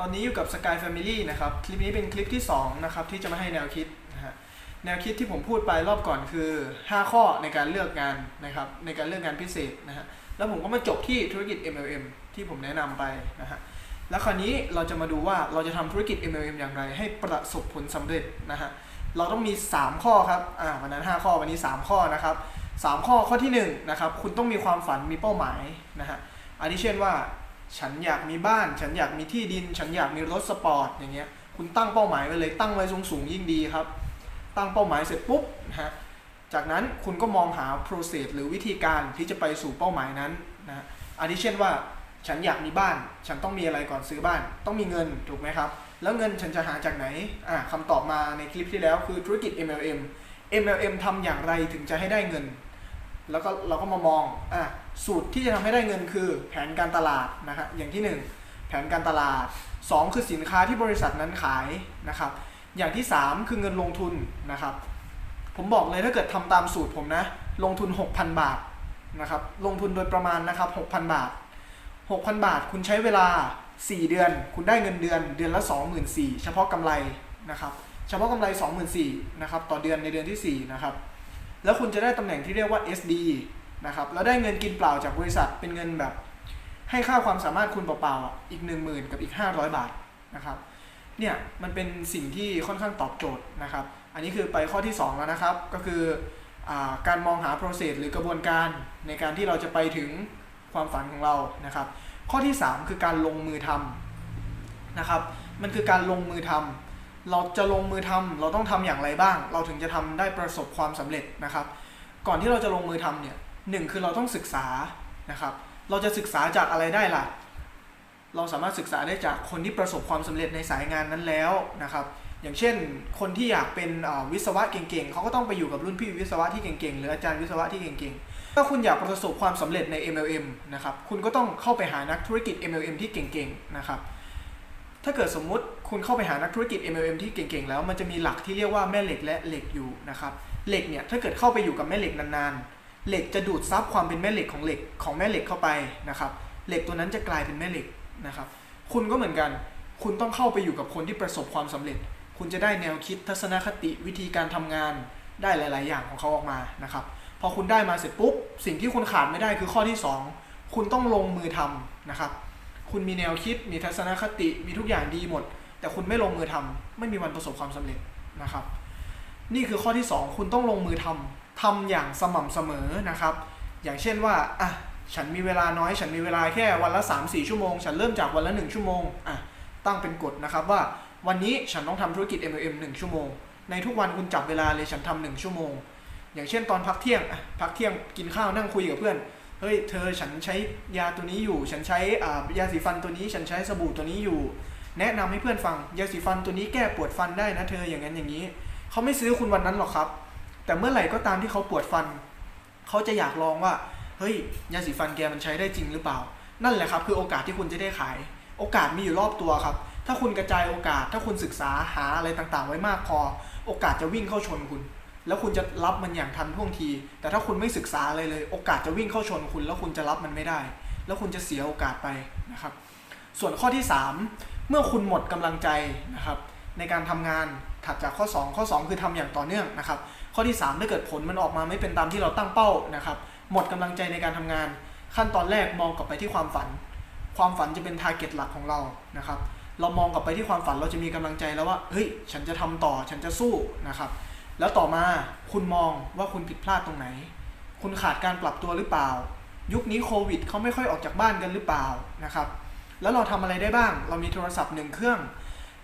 ตอนนี้อยู่กับ Sky Family นะครับ คลิปนี้เป็นคลิปที่ 2 นะครับ ที่จะมาให้แนวคิดนะฮะแนวคิดที่ผมพูดไปรอบก่อนคือ 5 ข้อในการเลือกงานนะครับ ในการเลือกงานพิเศษนะฮะแล้วผมก็มาจบที่ธุรกิจ MLM ที่ผมแนะนำไปนะฮะแล้วคราวนี้เราจะมาดูว่าเราจะทำธุรกิจ MLM อย่างไร ให้ประสบผลสำเร็จนะฮะเราต้องมี 3 ข้อครับอ่าวันนั้น 5 ข้อวันนี้ 3 ข้อนะครับ3ข้อข้อที่1นะครับคุณต้องมีความฝันมีเป้าหมายนะฮะอันนี้เช่นว่า ฉันอยากมีบ้าน ฉันอยากมีที่ดิน ฉันอยากมีรถสปอร์ตอย่างเงี้ยคุณตั้งเป้าหมายไว้เลยตั้งไว้สูงสูงยิ่งดีครับ ตั้งเป้าหมายเสร็จปุ๊บนะฮะจากนั้นคุณก็มองหา process หรือวิธีการที่จะไปสู่เป้าหมายนั้นนะฮะอันนี้เช่นว่าฉันอยากมีบ้าน ฉันต้องมีอะไรก่อนซื้อบ้าน ต้องมีเงินถูกไหมครับ แล้วเงินฉันจะหาจากไหนอ่าคำตอบมาในคลิปที่แล้วคือธุรกิจ MLM MLM ทำอย่างไรถึงจะให้ได้เงิน แล้วก็เราก็มามองอะสูตรที่จะทำให้ได้เงินคือแผนการตลาดนะครับอย่างที่ 1 แผนการตลาด 2 คือสินค้าที่บริษัทนั้นขายนะครับ อย่างที่ 3 คือเงินลงทุนนะครับ ผมบอกเลยถ้าเกิดทำตามสูตรผมนะ ลงทุน 6,000 บาทนะครับ ลงทุนโดยประมาณนะครับ 6,000 บาท 6,000 บาทคุณใช้เวลา 4 เดือน คุณได้เงินเดือนเดือนละ 24,000เฉพาะกำไรนะครับ เฉพาะกำไร 24,000นะครับต่อเดือนในเดือนที่ 4 นะครับ แล้วคุณจะได้ตำแหน่งที่เรียกว่า SD นะครับ แล้วได้เงินกินเปล่าจากบริษัทเป็นเงินแบบ ให้ค่าความสามารถคุณเปล่าๆอะอีก 10,000 กับอีก 500 บาทนะครับเนี่ยมันเป็นสิ่งที่ค่อนข้างตอบโจทย์นะครับ อันนี้คือไปข้อที่ 2 แล้วนะครับ ก็คืออาการมองหา process หรือกระบวนการในการที่เราจะไปถึงความฝันของเรานะครับ ข้อที่ 3 คือการลงมือทำนะครับ มันคือการลงมือทำ เราจะลงมือทำเราต้องทำอย่างไรบ้าง เราถึงจะทำได้ประสบความสำเร็จนะครับ ก่อนที่เราจะลงมือทำเนี่ยหนึ่งคือเราต้องศึกษานะครับ เราจะศึกษาจากอะไรได้ล่ะ เราสามารถศึกษาได้จากคนที่ประสบความสำเร็จในสายงานนั้นแล้วนะครับ อย่างเช่น คนที่อยากเป็นวิศวะเก่งๆเขาก็ต้องไปอยู่กับรุ่นพี่วิศวะที่เก่งๆหรืออาจารย์วิศวะที่เก่งๆ ถ้าคุณอยากประสบความสำเร็จใน MLM นะครับ คุณก็ต้องเข้าไปหานักธุรกิจ MLM ที่เก่งๆนะครับ ถ้าเกิดสมมุติคุณเข้าไปหานักธุรกิจ MLM ที่เก่งๆ แล้วมันจะมีหลักที่เรียกว่าแม่เหล็กและเหล็กอยู่นะครับเหล็กเนี่ยถ้าเกิดเข้าไปอยู่กับแม่เหล็กนานๆเหล็กจะดูดซับความเป็นแม่เหล็กของเหล็กของแม่เหล็กเข้าไปนะครับเหล็กตัวนั้นจะกลายเป็นแม่เหล็กนะครับคุณก็เหมือนกัน คุณต้องเข้าไปอยู่กับคนที่ประสบความสำเร็จ คุณจะได้แนวคิดทัศนคติวิธีการทำงานได้หลาย ๆ อย่างของเขาออกมานะครับพอคุณได้มาเสร็จปุ๊บสิ่งที่คุณขาดไม่ได้คือข้อที่ 2 คุณต้องลงมือทำนะครับ คุณมีแนวคิด มีทัศนคติ มีทุกอย่างดีหมด แต่คุณไม่ลงมือทำไม่มีวันประสบความสำเร็จนะครับ นี่คือข้อที่ 2 คุณต้องลงมือทำทำอย่างสม่ำเสมอนะครับ อย่างเช่นว่าอะฉันมีเวลาน้อย ฉันมีเวลาแค่วันละ 3-4 ชั่วโมง ฉันเริ่มจากวันละ 1 ชั่วโมงอะตั้งเป็นกฎนะครับว่าวันนี้ฉันต้องทำธุรกิจ MLM 1 ชั่วโมง ในทุกวันคุณจับเวลาเลยฉันทำหนึ่งชั่วโมง อย่างเช่นตอนพักเที่ยงอะพักเที่ยงกินข้าวนั่งคุยกับเพื่อน เฮ้ยเธอฉันใช้ยาตัวนี้อยู่ ฉันใช้อ่ายาสีฟันตัวนี้ ฉันใช้สบู่ตัวนี้อยู่ แนะนำให้เพื่อนฟังยาสีฟันตัวนี้แก้ปวดฟันได้นะ เธออย่างนั้นอย่างนี้เขาไม่ซื้อคุณวันนั้นหรอกครับ แต่เมื่อไหร่ก็ตามที่เขาปวดฟันเขาจะอยากลองว่าเฮ้ยยาสีฟันแกมันใช้ได้จริงหรือเปล่า นั่นแหละครับ คือโอกาสที่คุณจะได้ขาย โอกาสมีอยู่รอบตัวครับ ถ้าคุณกระจายโอกาส ถ้าคุณศึกษาหาอะไรต่างๆ ไว้มากพอ โอกาสจะวิ่งเข้าชนคุณ แล้วคุณจะรับมันอย่างทันท่วงที แต่ถ้าคุณไม่ศึกษาอะไรเลย โอกาสจะวิ่งเข้าชนคุณ แล้วคุณจะรับมันไม่ได้ แล้วคุณจะเสียโอกาสไปนะครับ ส่วนข้อที่ 3 เมื่อคุณหมดกำลังใจนะครับในการทำงานถัดจากข้อ 2 ข้อ 2 คือทำอย่างต่อเนื่องนะครับ ข้อที่ 3 ถ้าเกิดผลมันออกมาไม่เป็นตามที่เราตั้งเป้านะครับ หมดกำลังใจในการทำงาน ขั้นตอนแรกมองกลับไปที่ความฝัน ความฝันจะเป็นทาร์เก็ตหลักของเรานะครับเรามองกลับไปที่ความฝันเราจะมีกำลังใจแล้วว่าเฮ้ยฉันจะทำต่อฉันจะสู้นะครับ แล้วต่อมาคุณมองว่าคุณผิดพลาดตรงไหน คุณขาดการปรับตัวหรือเปล่า ยุคนี้โควิดเขาไม่ค่อยออกจากบ้านกันหรือเปล่านะครับ แล้วเราทำอะไรได้บ้าง เรามีโทรศัพท์หนึ่งเครื่อง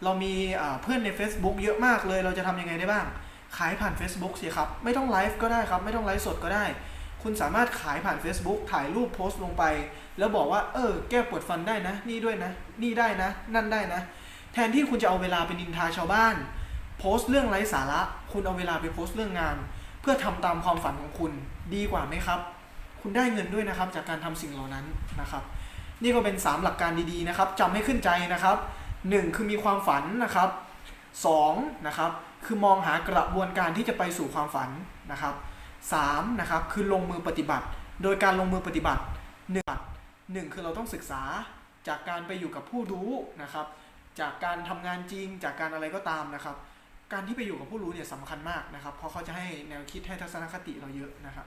เรามีเพื่อนใน Facebook เยอะมากเลย เราจะทำยังไงได้บ้าง ขายผ่าน Facebook สิครับ ไม่ต้องไลฟ์ก็ได้ครับ ไม่ต้องไลฟ์สดก็ได้ คุณสามารถขายผ่าน Facebook ถ่ายรูปโพสต์ลงไป แล้วบอกว่า เออ แก้ปวดฟันได้นะ นี่ด้วยนะ นี่ได้นะ นั่นได้นะ แทนที่คุณจะเอาเวลาไปนินทาชาวบ้าน โพสต์เรื่องไร้สาระ คุณเอาเวลาไปโพสต์เรื่องงาน เพื่อทำตามความฝันของคุณดีกว่าไหมครับ คุณได้เงินด้วยนะครับจากการทำสิ่งเหล่านั้นนะครับ นี่ก็เป็น 3 หลักการดีๆนะครับจำให้ขึ้นใจนะครับ 1 คือมีความฝันนะครับ 2 นะครับคือมองหากระบวนการที่จะไปสู่ความฝันนะครับ3นะครับคือลงมือปฏิบัติ โดยการลงมือปฏิบัติ1 1คือเราต้องศึกษาจากการไปอยู่กับผู้รู้นะครับ จากการทำงานจริงจากการอะไรก็ตามนะครับ การที่ไปอยู่กับผู้รู้เนี่ยสำคัญมากนะครับ เพราะเขาจะให้แนวคิดให้ทัศนคติเราเยอะนะครับ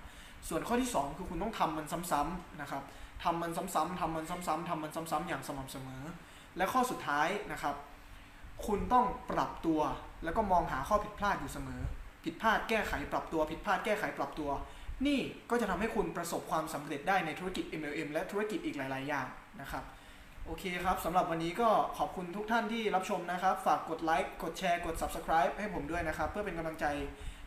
ส่วนข้อที่ 2 คือคุณต้องทำมันซ้ำๆนะครับทำมันซ้ำๆทำมันซ้ำๆทำมันซ้ำๆอย่างสม่ำเสมอ และข้อสุดท้ายนะครับ คุณต้องปรับตัวแล้วก็มองหาข้อผิดพลาดอยู่เสมอ ผิดพลาดแก้ไขปรับตัวผิดพลาดแก้ไขปรับตัว นี่ก็จะทำให้คุณประสบความสำเร็จได้ในธุรกิจ MLM และธุรกิจอีกหลาย ๆ อย่างนะครับ โอเคครับสำหรับวันนี้ก็ขอบคุณทุกท่านที่รับชมนะครับ ฝากกดไลค์กดแชร์กด Subscribe ให้ผมด้วยนะครับ เพื่อเป็นกำลังใจ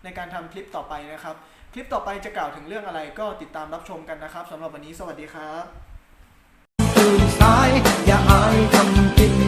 ในการทำคลิปต่อไปนะครับ คลิปต่อไปจะกล่าวถึงเรื่องอะไรก็ติดตามรับชมกันนะครับสำหรับวันนี้สวัสดีครับตื่นสายอย่าอายทำกิน